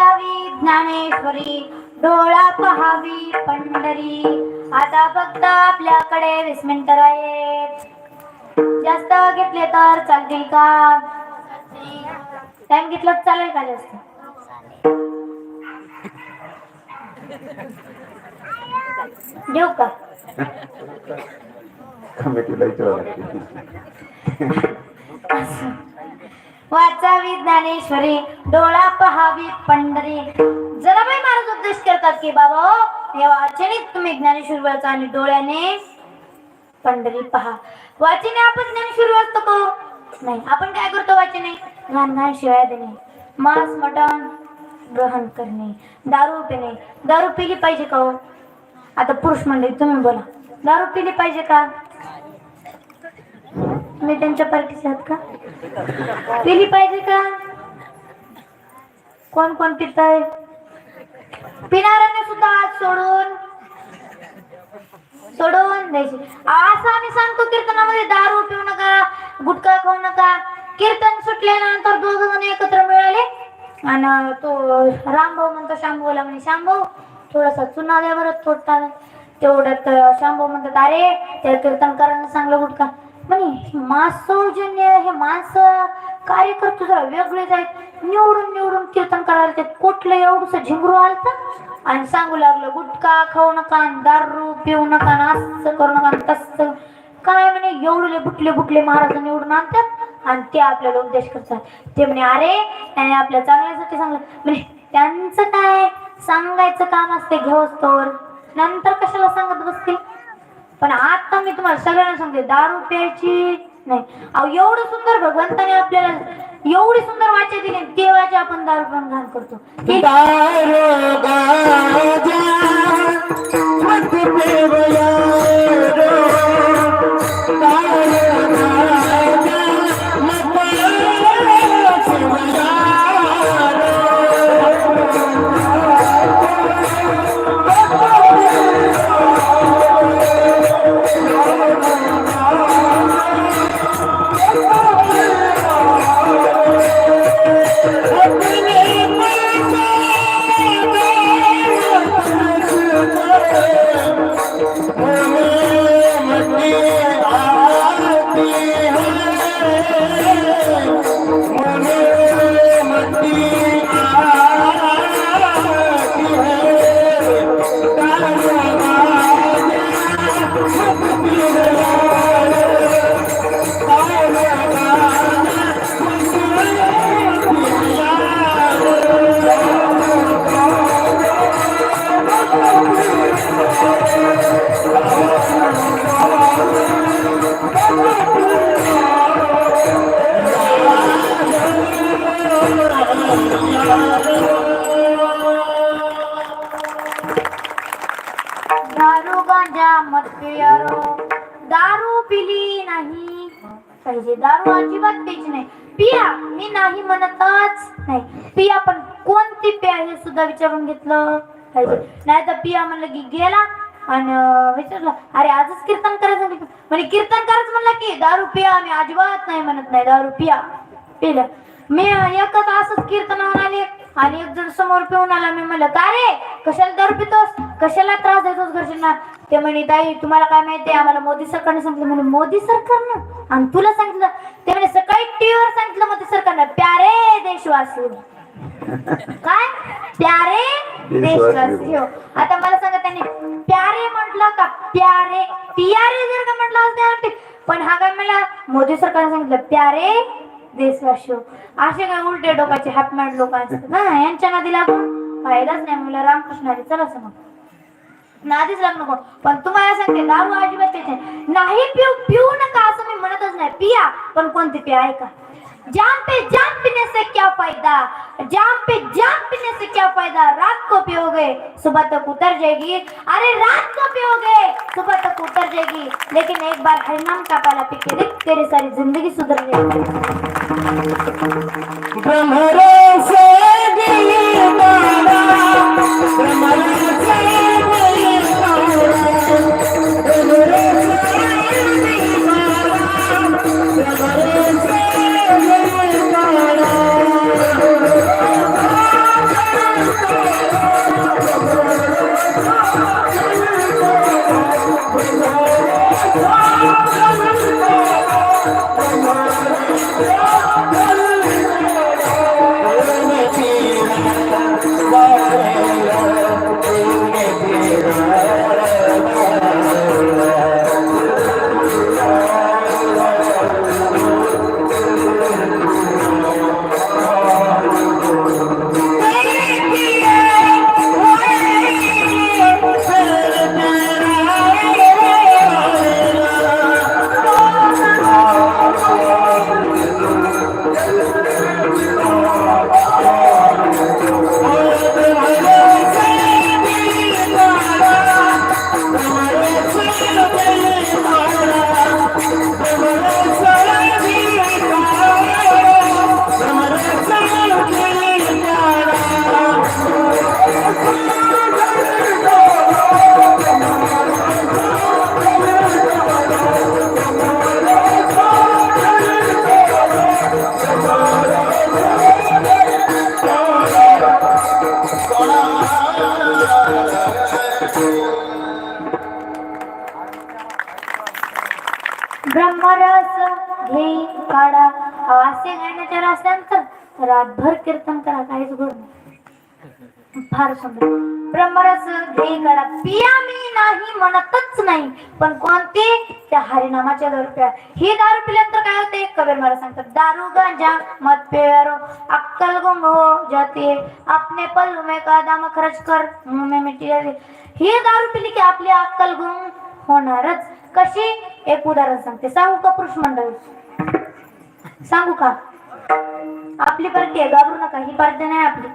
वाचावी ज्ञानेश्वरी डोळा पहावी पंढरी. आता फक्त आपल्याकडे वीस मिनिटं आहेत जास्त घेतले तर चालतील का? टाइम घेतलं चालेल का जास्त? देऊ का? कमिटीला विचारावं लागते वाचावी ज्ञानेश्वरी डोळा पहावी पंढरी. जराबाई महाराज उपदेश करतात की बाबा हो, या वाचने तुम्ही ज्ञानेश्वर वाचा आणि डोळ्याने पंढरी पहा. वाचने आपण ज्ञानेश्वर वाचतो का हो? नाही. आपण काय करतो वाचने? घाण घाण शिवाय देणे. मांस मटण ग्रहण करणे. दारू पिणे. दारू पिली पाहिजे का हो? आता पुरुष मंडळी तुम्ही बोला. दारू पिली पाहिजे का? मी त्यांच्या पार्टीचे आहात का? पिली पाहिजे का? कोण कोण पित आहे पिणाऱ्याने सुद्धा आज सोडून सोडून द्यायची. असं आम्ही सांगतो कीर्तनामध्ये दारू पिऊ नका गुटखा खाऊ नका. कीर्तन सुटल्यानंतर दोघ जण एकत्र मिळाले. आणि तो रामभाऊ म्हणतो शांभूला म्हणे शांभू थोडासा चुना द्या बरं थोडता तेवढ्यात शांभू म्हणतात अरे त्या कीर्तनकारांना चांगलं गुटखा. म्हणे मास सौजन्य हे माणसं कार्यकर्ते जरा वेगळेच आहेत. निवडून निवडून कीर्तन करायला ते कुठलं एवढंसं झिंगरू आलत आणि सांगू लागलं गुटखा खाऊ नका आणि दारू पिऊ नका आणि असं करू नका आणि काय म्हणे एवढले बुटले बुटले महाराज निवडून आणतात आणि ते आपल्याला उपदेश करतात. ते म्हणे अरे त्याने आपल्या चांगल्यासाठी सांगलं म्हणजे त्यांचं काय सांगायचं काम असते घेऊस नंतर कशाला सांगत बसतील? पण आता मी तुम्हाला सगळ्यांना सांगते दारू प्यायची नाही. अहो एवढं सुंदर भगवंताने आपल्याला एवढी सुंदर वाचा दिली देवाची आपण दारू पण घाण करतो. हे दारू मत दारू गांजा मत्यारो दारू पिली नाही. पाहिजे दारू अजिबात प्यायची नाही. पिया मी नाही म्हणतच नाही. पिया पण कोणती प्या हे सुद्धा विचारून घेतलं? पाहिजे. नाही तर पिया म्हणलं की गेला आणि विचारलं अरे आजच कीर्तन करायचं नाही का?" म्हणे कीर्तन करायचं म्हणलं की दारू पिया मी अजिबात नाही म्हणत नाही दारू पिया. पिलं. मी एकच असंच कीर्तनावर आले आणि एक जण समोर पिऊन आला. मी म्हणलं का रे? कशाला दारू पितोस? कशाला त्रास देतोस घरच्यांना? ते म्हणे ताई तुम्हाला काय माहितीये आम्हाला मोदी सरकारने सांगितलं. म्हणे मोदी सरकारनं? आणि तुला सांगितलं? ते म्हणे सकाळी टीव्हीवर सांगितलं मोदी सरकारनं. प्यारे देशवासी. काय? प्यारे देशवासी. हो. आता मला सांगा त्यांनी म्हटलं का प्यारे पियारे जर का म्हटलं असते पण हा काय मला मोदी सरकारने सांगितलं प्यारे देशवासी असे काय उलटे डोकाचे हॅपमॅड लोक असतात ना यांच्या नादी लागून फायदाच नाही मला रामकृष्ण हरी चला समोर. नादीच लागू नको. पण तुम्हाला सांगते दारू अजिबात नाही. नाही पिऊ पिऊ नका असं मी म्हणतच नाही. पिया पण कोणती पिया ऐका. जाम पे जाम पीने से क्या फ़ायदा? जाम पे जाम पीने से क्या फ़ायदा? रात को पियोगे, सुबह तक उतर जाएगी। अरे, रात को पियोगे, सुबह तक उतर जाएगी। लेकिन एक बार हरिनाम का पाला पी के देख, तेरी सारी ज़िंदगी सुधर जाएगी। ब्रह्मरस घे काढा असे गाण्याच्या रातभर कीर्तन करा काहीच गोड नाही. फार सुंदर. ब्रह्मरस घे गडा पिया मी नाही म्हणतच नाही. पण कोणते? त्या हरिनामाच्या दारू प्या ही दारू पिल्यानंतर काय होते? कबीर मला सांगतात दारू गांजा मत पेरो अक्कल गुम हो जाते. अपने पल में कादाम खर्च कर मुंह मिटी जाते ही दारू पिली की आपली अक्कल गुम होणारच. कशी? एक उदाहरण सांगते. साहू कपुरुष पुरुष मंडळी. सांगू का? आपली पार्टी आहे घाबरू नका ही पार्टी नाही आपली.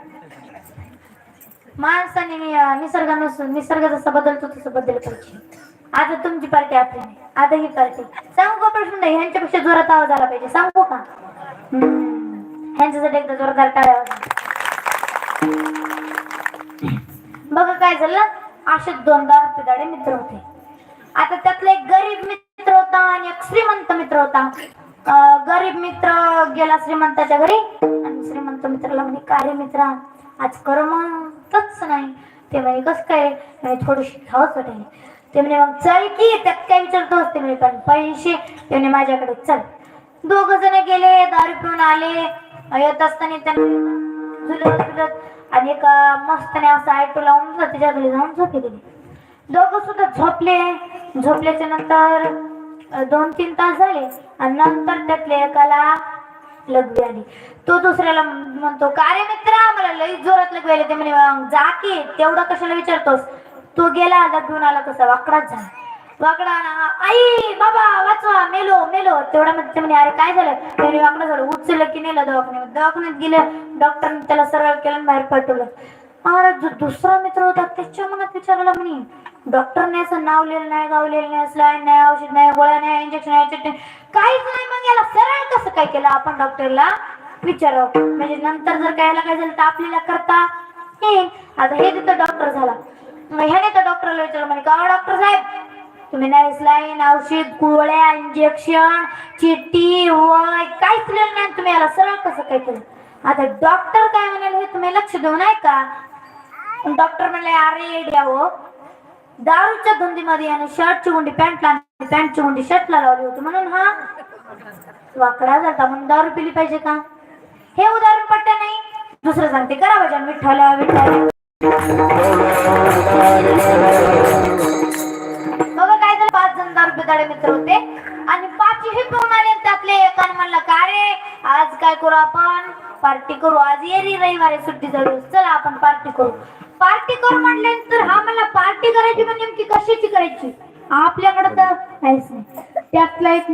माणसाने नि- निसर्गानुसार निसर्ग जसा बदलतो तसं बदल पाहिजे. आता तुमची पार्टी आपली नाही आता ही पार्टी सांगू का प्रश्न? नाही ह्यांच्यापेक्षा जोरात आवाज आला पाहिजे. सांगू का? ह्यांच्यासाठी एकदा जोरदार टाळ्या बघा काय झालं? असे दोन दहा पिदाडे मित्र होते. आता त्यातला एक गरीब मित्र होता आणि एक श्रीमंत मित्र होता. गरीब मित्र गेला श्रीमंताच्या घरी. आणि श्रीमंत मित्राला म्हणे का रे मित्रा आज करमतच नाही. ते एकच काय? थोडीशी खावच वाटेल. ते म्हणे मग चल की त्यात काय विचारतो ते म्हणे पण पैसे. त्याने माझ्याकडे चल. दोघ जण गेले दारू पिऊन आले. येत असताना त्यांना झुलत झुलत आणि एका मस्तने असं आयटो लावून त्याच्या घरी जाऊन झोपे दिली दोघं सुद्धा झोपले. झोपल्याच्या नंतर दोन तीन तास झाले आणि नंतर त्यातल्या एकाला लगवी आली. तो दुसऱ्याला म्हणतो का रे मित्रा मला लई जोरात लगवी आली. ते म्हणे "मग जा की तेवढं कशाला विचारतोस? तो गेला लघवीहून आला तसा वाकडाच झाला. वाकडा ना आई बाबा वाचवा मेलो मेलो. तेवढा मध्ये ते म्हणे अरे काय झालं? त्याने वाकडा झालं उचललं की नेलं दवाखान्यात. दवाखान्यात गेलं डॉक्टरने त्याला सरळ केलं बाहेर पाठवलं. अरे जो दुसरा मित्र होता त्याच्या मनात विचारला म्हणे. डॉक्टरने असं नाव लिहिलं नाही गाव लिहिलं नाही स्लाईन नाही औषध नाही गोळ्या नाही इंजेक्शन नाही चटणी काहीच नाही मग याला सरळ कसं काय केलं आपण डॉक्टरला विचारावं? म्हणजे नंतर जर काय याला काय झालं तर आपल्याला करता येईल. आता हे तिथं डॉक्टर झाला. मग ह्याने तर डॉक्टरला विचारलं म्हणे का डॉक्टर साहेब तुम्ही नाही स्लाईन औषध गोळ्या इंजेक्शन चिट्टी वय काहीच लिहिलं नाही तुम्ही याला सरळ कसं काय केलं? आता डॉक्टर काय म्हणाले हे तुम्ही लक्ष देऊ नाही का डॉक्टर म्हणले अरे द्यावं दारूच्या धुंदीमध्ये आणि शर्टची गुंडी पॅन्टला आणि पॅन्टची गुंडी शर्टला लावली होती. म्हणून हा वाकडा जाता म्हणून दारू पिली पाहिजे का? हे उदाहरण पट्ट नाही. दुसरं सांगते. करा भजन. विठ्ठल विठ्ठल. बघा काय झालं पाच जण दारू पिताडे मित्र होते. आणि पाचही पिऊन आले त्यातले एकाने म्हणलं का रे? आज काय करू आपण? पार्टी करू. आज येरी रविवारी सुट्टी झाली चला आपण पार्टी करू. पार्टी कर म्हणल्यानंतर हा मला पार्टी करायची म्हणजे नेमकी कशाची करायची? आपल्याकडे तर त्यातला एक